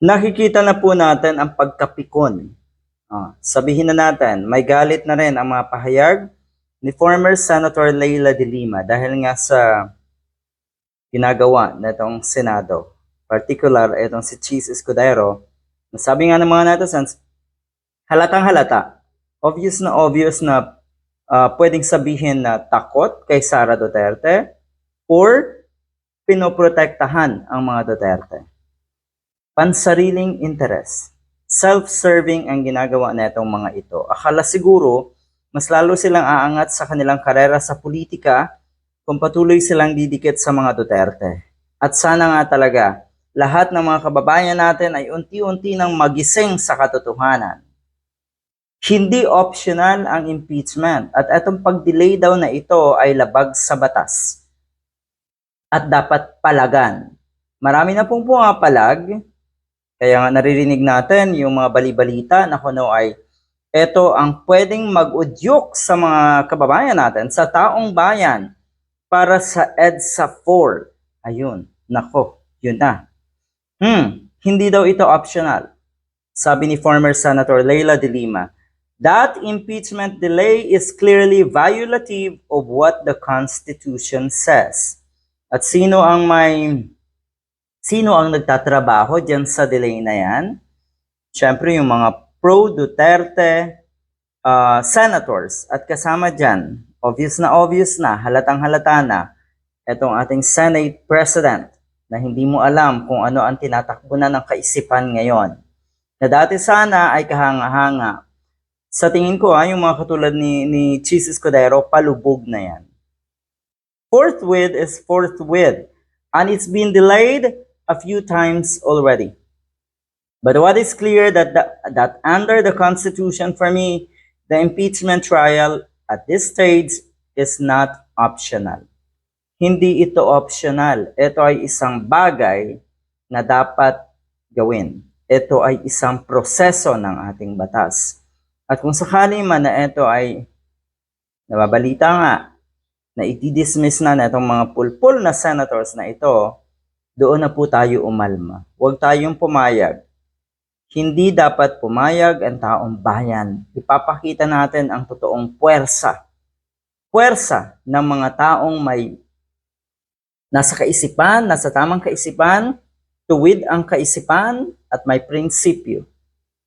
nakikita na po natin ang pagkapikon. Ah, sabihin na natin, may galit na rin ang mga pahayag ni former Senator Leila de Lima dahil nga sa ginagawa na itong Senado. Particular, itong si Cheese Escudero, sabi nga ng mga netizens, halatang halata, obvious na obvious na ah, pwedeng sabihin na takot kay Sara Duterte or pinoprotektahan ang mga Duterte pansariling interes. Self-serving ang ginagawa na itong mga ito. Akala siguro, mas lalo silang aangat sa kanilang karera sa politika kung patuloy silang didikit sa mga Duterte. At sana nga talaga, lahat ng mga kababayan natin ay unti-unti nang magising sa katotohanan. Hindi optional ang impeachment at itong pag-delay daw na ito ay labag sa batas at dapat palagan. Marami na pong pumapalag, kaya nga naririnig natin yung mga balibalita na kuno ay ito ang pwedeng mag-udyok sa mga kababayan natin, sa taong bayan, para sa EDSA 4. Ayun, nako, yun na. Hmm, hindi daw ito optional. Sabi ni former Senator Leila de Lima, that impeachment delay is clearly violative of what the Constitution says. At sino ang may Sino ang nagtatrabaho dyan sa delay na yan? Siyempre, yung mga pro-Duterte uh, senators at kasama dyan, obvious na obvious na, halatang halata na, itong ating Senate President na hindi mo alam kung ano ang tinatakbo na ng kaisipan ngayon. Na dati sana ay kahanga-hanga. Sa tingin ko, ha, yung mga katulad ni, ni Cheese Escudero, palubog na yan. Forthwith is forthwith. And it's been delayed a few times already. But what is clear that the, that under the Constitution, for me, the impeachment trial at this stage is not optional. Hindi ito optional. Ito ay isang bagay na dapat gawin. Ito ay isang proseso ng ating batas. At kung sakali man na ito ay nababalita nga na itidismiss na na itong mga pulpul na senators na ito, doon na po tayo umalma. Huwag tayong pumayag. Hindi dapat pumayag ang taong bayan. Ipapakita natin ang totoong puwersa. Puwersa ng mga taong may nasa kaisipan, nasa tamang kaisipan, tuwid ang kaisipan at may prinsipyo.